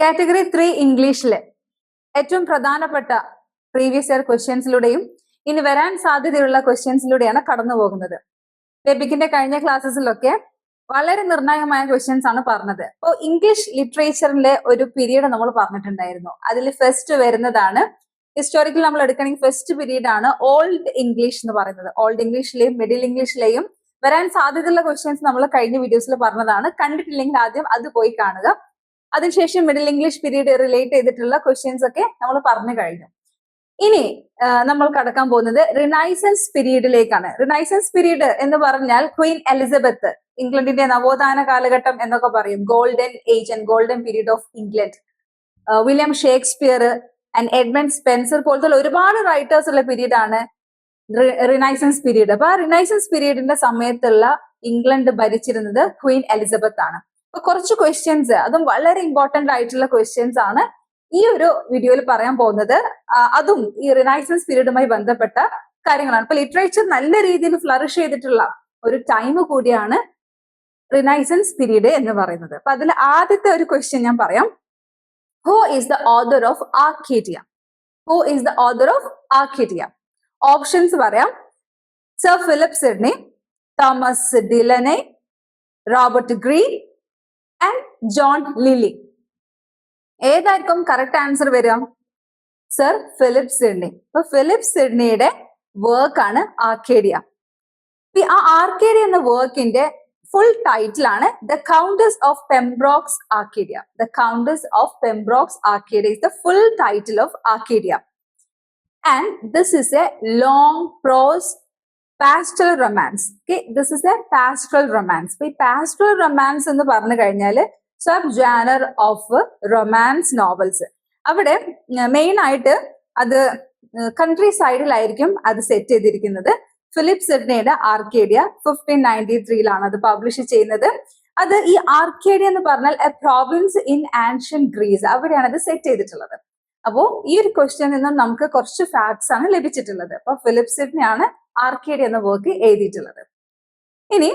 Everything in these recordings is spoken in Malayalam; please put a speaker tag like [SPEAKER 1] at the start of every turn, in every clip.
[SPEAKER 1] കാറ്റഗറി ത്രീ ഇംഗ്ലീഷിൽ ഏറ്റവും പ്രധാനപ്പെട്ട പ്രീവിയസ് ഇയർ ക്വസ്റ്റ്യൻസിലൂടെയും ഇനി വരാൻ സാധ്യതയുള്ള ക്വസ്റ്റ്യൻസിലൂടെയാണ് കടന്നു പോകുന്നത്. ബെബിക്കിന്റെ കഴിഞ്ഞ ക്ലാസ്സസിലൊക്കെ വളരെ നിർണായകമായ ക്വസ്റ്റ്യൻസ് ആണ് പറഞ്ഞത്. അപ്പോൾ ഇംഗ്ലീഷ് ലിറ്ററേച്ചറിലെ ഒരു പീരീഡ് നമ്മൾ പറഞ്ഞിട്ടുണ്ടായിരുന്നു. അതിൽ ഫസ്റ്റ് വരുന്നതാണ്. ഹിസ്റ്റോറിക്കൽ നമ്മൾ എടുക്കണമെങ്കിൽ ഫസ്റ്റ് പീരീഡ് ആണ് ഓൾഡ് ഇംഗ്ലീഷ് എന്ന് പറയുന്നത്. ഓൾഡ് ഇംഗ്ലീഷിലെയും മിഡിൽ ഇംഗ്ലീഷിലെയും വരാൻ സാധ്യതയുള്ള ക്വസ്റ്റ്യൻസ് നമ്മൾ കഴിഞ്ഞ വീഡിയോസിൽ പറഞ്ഞതാണ്. കണ്ടിട്ടില്ലെങ്കിൽ ആദ്യം അത് പോയി കാണുക. അതിനുശേഷം മിഡിൽ ഇംഗ്ലീഷ് പീരീഡ് റിലേറ്റ് ചെയ്തിട്ടുള്ള ക്വസ്റ്റ്യൻസ് ഒക്കെ നമ്മൾ പറഞ്ഞു കഴിഞ്ഞു. ഇനി നമ്മൾ കടക്കാൻ പോകുന്നത് റിനൈസൻസ് പീരീഡിലേക്കാണ് റിനൈസൻസ് പീരീഡ് എന്ന് പറഞ്ഞാൽ ക്വീൻ എലിസബത്ത് ഇംഗ്ലണ്ടിന്റെ നവോത്ഥാന കാലഘട്ടം എന്നൊക്കെ പറയും. Golden age and golden period of England William Shakespeare and Edmund Spenser പോലത്തെ ഒരുപാട് റൈറ്റേഴ്സ് ഉള്ള പീരീഡ് ആണ് റിനൈസൻസ് പീരീഡ് അപ്പൊ ആ റിനൈസൻസ് പീരീഡിന്റെ സമയത്തുള്ള ഇംഗ്ലണ്ട് ഭരിച്ചിരുന്നത് ക്വീൻ എലിസബത്ത് ആണ്. കുറച്ച് ക്വസ്റ്റ്യൻസ് അതും വളരെ ഇമ്പോർട്ടന്റ് ആയിട്ടുള്ള ക്വസ്റ്റ്യൻസ് ആണ് ഈ ഒരു വീഡിയോയിൽ പറയാൻ പോകുന്നത്. അതും ഈ റിനാക്സൻസ് പീരീഡുമായി ബന്ധപ്പെട്ട കാര്യങ്ങളാണ്. ഇപ്പൊ ലിറ്ററേച്ചർ നല്ല രീതിയിൽ ഫ്ലറിഷ് ചെയ്തിട്ടുള്ള ഒരു ടൈം കൂടിയാണ് റിനൈസൻസ് പീരീഡ് എന്ന് പറയുന്നത്. അപ്പൊ അതിൽ ആദ്യത്തെ ഒരു ക്വസ്റ്റ്യൻ ഞാൻ പറയാം. Who is the author of Arcadia who is the author of Arcadia options പറയാം. Sir Philip Sidney Thomas ഡിലനെ Robert Greene and John Lyly ഏതായിരിക്കും കറക്റ്റ് ആൻസർ വരിക? സർ ഫിലിപ്പ് സിഡ്നി അപ്പൊ ഫിലിപ്പ് സിഡ്നിയുടെ വർക്ക് ആണ് ആർക്കേഡിയ ആ ആർക്കേഡിയ എന്ന വർക്കിന്റെ ഫുൾ ടൈറ്റിൽ ആണ് the countess of Pembroke's Arcadia the countess of Pembroke's Arcadia is the full title of Arcadia and this is a long prose pastoral romance this is a pastoral romance ഈ പാസ്റ്റൽ റൊമാൻസ് എന്ന് പറഞ്ഞു കഴിഞ്ഞാൽ sub genre of romance novels അവിടെ മെയിൻ ആയിട്ട് അത് കൺട്രി സൈഡിലായിരിക്കും അത് സെറ്റ് ചെയ്തിരിക്കുന്നത്. ഫിലിപ്പ് സിഡ്നയുടെ ആർക്കേഡിയ ഫിഫ്റ്റീൻ നയന്റി ത്രീയിലാണ് അത് പബ്ലിഷ് ചെയ്യുന്നത്. അത് ഈ ആർക്കേഡിയ എന്ന് പറഞ്ഞാൽ a problems in ancient Greece അവിടെയാണ് അത് സെറ്റ് ചെയ്തിട്ടുള്ളത്. അപ്പോൾ ഈ ഒരു ക്വസ്റ്റ്യൻ നിന്നും നമുക്ക് കുറച്ച് ഫാക്ട്സ് ആണ് ലഭിച്ചിട്ടുള്ളത്. അപ്പോൾ ഫിലിപ്പ് സിഡ്നിയാണ് ആർക്കേഡിയ എന്ന വർക്ക് എഴുതിയിട്ടുള്ളത്. ഇനി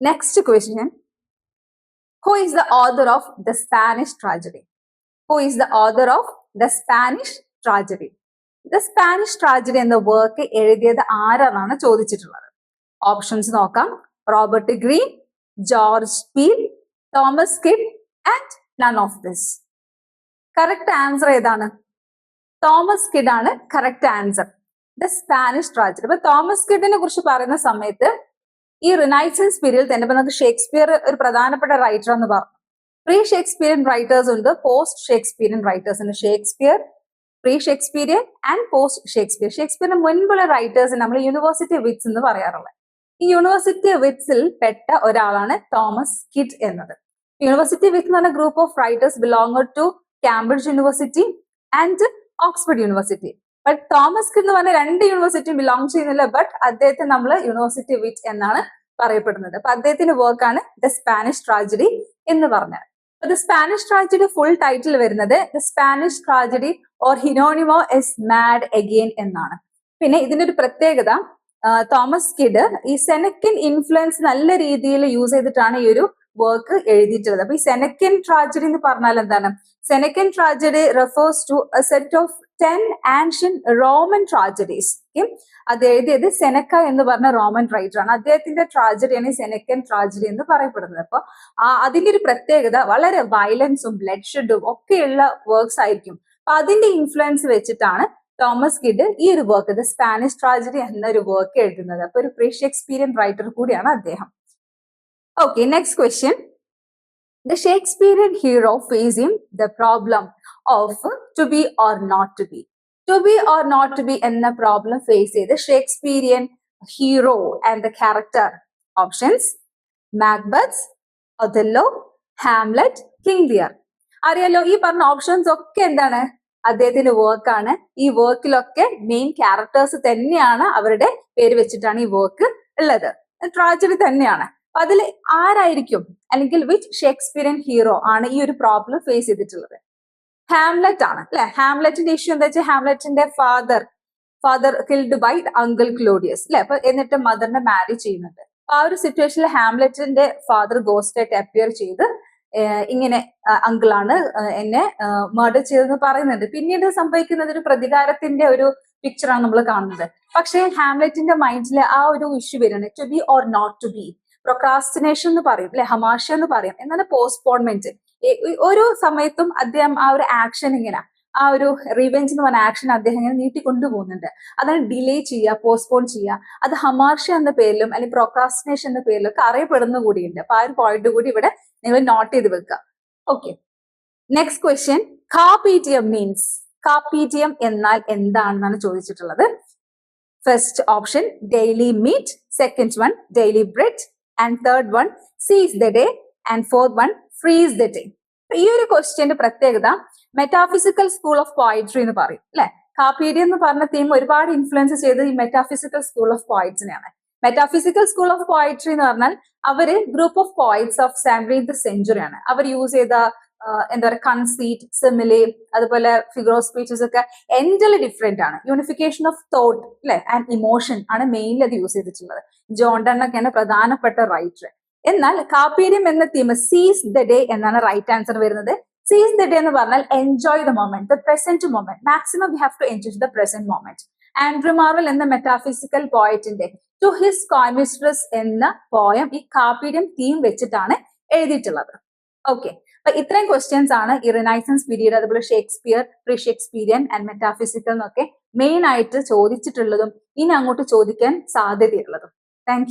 [SPEAKER 1] next question who is the author of the Spanish tragedy who is the author of the Spanish tragedy the Spanish tragedy എന്ന വർക്ക് എഴുതിയത് ആരാണെന്നാണ് ചോദിച്ചിട്ടുള്ളത്. ഓപ്ഷൻസ് നോക്കാം. Robert Greene George Peele Thomas Kyd and none of this correct answer ഏതാണ്? തോമസ് കിഡ് ആണ് correct answer the Spanish tragedy അപ്പൊ തോമസ് കിഡിനെ കുറിച്ച് പറയുന്ന സമയത്ത് ഈ റിനൈസൻസ് പീരിയഡ് തന്നെ ഇപ്പൊ നമുക്ക് ഷേക്സ്പിയർ ഒരു പ്രധാനപ്പെട്ട റൈറ്റർ എന്ന് പറഞ്ഞു. പ്രീ ഷേക്സ്പിയൻ റൈറ്റേഴ്സ് ഉണ്ട് പോസ്റ്റ് ഷേക്സ്പിയൻ റൈറ്റേഴ്സ് ഉണ്ട്. Shakespeare pre Shakespearean and post Shakespeare ഷേക്സ്പിയറിന് മുൻപുള്ള റൈറ്റേഴ്സ് നമ്മൾ യൂണിവേഴ്സിറ്റി വിറ്റ്സ് എന്ന് പറയാറുള്ളത്. ഈ യൂണിവേഴ്സിറ്റി വിറ്റ്സിൽ പെട്ട ഒരാളാണ് തോമസ് കിഡ് എന്നത്. യൂണിവേഴ്സിറ്റി വിറ്റ് എന്ന് പറഞ്ഞ group of writers belong to Cambridge university and Oxford university but Thomas എന്ന് പറഞ്ഞ രണ്ട് യൂണിവേഴ്സിറ്റിയും ബിലോങ് ചെയ്യുന്നില്ല ബട്ട് അദ്ദേഹത്തെ നമ്മൾ യൂണിവേഴ്സിറ്റി വിറ്റ് എന്നാണ് പറയപ്പെടുന്നത്. അപ്പൊ അദ്ദേഹത്തിന്റെ വർക്കാണ് ദ സ്പാനിഷ് ട്രാജഡി എന്ന് പറഞ്ഞത് the Spanish tragedy full title വരുന്നത് the Spanish tragedy or Hieronimo is mad again എന്നാണ്. പിന്നെ ഇതിന്റെ ഒരു പ്രത്യേകത തോമസ് കിഡ് ഈ സെനക്കൻ ഇൻഫ്ലുവൻസ് നല്ല രീതിയിൽ യൂസ് ചെയ്തിട്ടാണ് ഈ ഒരു വർക്ക് എഴുതിയിട്ടുള്ളത്. അപ്പൊ ഈ സെനക്കൻ ട്രാജഡി എന്ന് പറഞ്ഞാൽ എന്താണ്? Senecan tragedy refers to a set of ten ancient Roman tragedies അത് എഴുതിയത് സെനക്ക എന്ന് പറഞ്ഞ റോമൻ റൈറ്റർ ആണ്. അദ്ദേഹത്തിന്റെ ട്രാജഡിയാണ് സെനക്കൻ ട്രാജഡി എന്ന് പറയപ്പെടുന്നത്. അപ്പൊ ആ അതിന്റെ ഒരു പ്രത്യേകത വളരെ വയലൻസും ബ്ലഡ് ഷെഡും ഒക്കെയുള്ള വർക്ക്സ് ആയിരിക്കും. അപ്പൊ അതിന്റെ ഇൻഫ്ലുവൻസ് വെച്ചിട്ടാണ് തോമസ് കിഡ് ഈ ഒരു വർക്ക് ദ സ്പാനിഷ് ട്രാജഡി എന്നൊരു വർക്ക് എഴുതുന്നത്. അപ്പൊ ഒരു പ്രീ ഷേക്സ്പീരിയൻ റൈറ്റർ കൂടിയാണ് അദ്ദേഹം. Okay next question the Shakespearean hero facing the problem of to be or not to be to be or not to be എന്ന പ്രോബ്ലം ഫേസ് ചെയ്ത് Shakespearean hero and the character options Macbeth Othello Hamlet King Lear അറിയാലോ ഈ പറഞ്ഞ ഓപ്ഷൻസ് ഒക്കെ എന്താണ്? അദ്ദേഹത്തിന്റെ വർക്കാണ് ഈ വർക്കിലൊക്കെ മെയിൻ ക്യാരക്ടേഴ്സ് തന്നെയാണ് അവരുടെ പേര് വെച്ചിട്ടാണ് ഈ വർക്ക് ഉള്ളത്. ട്രാജഡി തന്നെയാണ്. അതിൽ ആരായിരിക്കും? അല്ലെങ്കിൽ വിച്ച് ഷേക്സ്പിയറിയൻ ഹീറോ ആണ് ഈ ഒരു പ്രോബ്ലം ഫേസ് ചെയ്തിട്ടുള്ളത്? ഹാംലെറ്റ് ആണ് അല്ലെ? ഹാംലെറ്റിന്റെ ഇഷ്യൂ എന്താ വെച്ചാൽ ഹാംലെറ്റിന്റെ father father killed by uncle Claudius അല്ലെ? അപ്പൊ എന്നിട്ട് മദറിനെ മാരി ചെയ്യുന്നുണ്ട്. ആ ഒരു സിറ്റുവേഷനിൽ ഹാംലെറ്റിന്റെ ഫാദർ ഗോസ്റ്റ് ആയിട്ട് അപ്പിയർ ചെയ്ത് ഇങ്ങനെ അങ്കിളാണ് എന്നെ മർഡർ ചെയ്തെന്ന് പറയുന്നുണ്ട്. പിന്നീട് സംഭവിക്കുന്നത് ഒരു പ്രതികാരത്തിന്റെ ഒരു പിക്ചറാണ് നമ്മൾ കാണുന്നത്. പക്ഷേ ഹാംലെറ്റിന്റെ മൈൻഡിൽ ആ ഒരു ഇഷ്യൂ വരുന്നത് to be or not to be procrastination എന്ന് പറയും അല്ലെ? ഹമാഷ എന്ന് പറയും. എന്നാൽ പോസ്റ്റ്പോൺമെന്റ് ഒരു സമയത്തും അദ്ദേഹം ആ ഒരു ആക്ഷൻ ഇങ്ങനെ ആ ഒരു റിവെഞ്ച് എന്ന് പറഞ്ഞ ആക്ഷൻ അദ്ദേഹം ഇങ്ങനെ നീട്ടിക്കൊണ്ടുപോകുന്നുണ്ട് അതാണ് ഡിലേ ചെയ്യുക പോസ്റ്റ്പോൺ ചെയ്യുക. അത് ഹമാർഷ എന്ന പേരിലും അല്ലെങ്കിൽ പ്രൊക്രാസ്റ്റിനേഷൻ എന്ന പേരിലും ഒക്കെ അറിയപ്പെടുന്ന കൂടിയുണ്ട്. അപ്പൊ ആ ഒരു പോയിന്റ് കൂടി ഇവിടെ നിങ്ങൾ നോട്ട് ചെയ്ത് വെക്കുക. Okay next question carpe diem means carpe diem എന്നാൽ എന്താണെന്നാണ് ചോദിച്ചിട്ടുള്ളത്. First option daily meat second one daily bread and third one seize the day and fourth one freeze the day ഈ ഒരു ക്വസ്റ്റ്യന്റെ പ്രത്യേകത മെറ്റാഫിസിക്കൽ സ്കൂൾ ഓഫ് പോയിട്രി എന്ന് പറയും അല്ലെ? കാപ്പീഡിയ എന്ന് പറഞ്ഞ തീം ഒരുപാട് ഇൻഫ്ലുവൻസ് ചെയ്തത് ഈ മെറ്റാഫിസിക്കൽ സ്കൂൾ ഓഫ് പോയിറ്റ്സിനെയാണ് മെറ്റാഫിസിക്കൽ സ്കൂൾ ഓഫ് പോയിട്രി എന്ന് പറഞ്ഞാൽ അവർ group of poets of seventeenth സെഞ്ചുറിയാണ് അവർ യൂസ് ചെയ്ത എന്താ പറയുക കൺസീറ്റ് സിമിലി അതുപോലെ ഓഫ് സ്പീച്ചസ് ഒക്കെ എന്റലി ഡിഫറെന്റ് ആണ്. യൂണിഫിക്കേഷൻ ഓഫ് തോട്ട് അല്ലെ ആൻഡ് ഇമോഷൻ ആണ് മെയിൻലി അത് യൂസ് ചെയ്തിട്ടുള്ളത്. ജോൺ ഡണ്ണൊക്കെയാണ് പ്രധാനപ്പെട്ട റൈറ്റർ എന്നാൽ കാപ്പീര്യം എന്ന തീം സീസ് ദ ഡേ എന്നാണ് റൈറ്റ് ആൻസർ വരുന്നത്. സീസ് ദ ഡേ എന്ന് പറഞ്ഞാൽ enjoy the moment the present moment maximum we have to enjoy the present moment Andrew Marvell എന്ന മെറ്റാഫിസിക്കൽ പോയറ്റിന്റെ ടു ഹിസ് കോമിസ്ട്രസ് എന്ന പോയം ഈ കാപ്പീര്യം തീം വെച്ചിട്ടാണ് എഴുതിയിട്ടുള്ളത്. ഓക്കെ അപ്പൊ ഇത്രയും ക്വസ്റ്റ്യൻസ് ആണ് ഈ റിനൈസൻസ് പീരീഡ് അതുപോലെ Shakespeare pre Shakespearean and metaphysical എന്നൊക്കെ മെയിൻ ആയിട്ട് ചോദിച്ചിട്ടുള്ളതും ഇനി അങ്ങോട്ട് ചോദിക്കാൻ സാധ്യതയുള്ളതും. താങ്ക്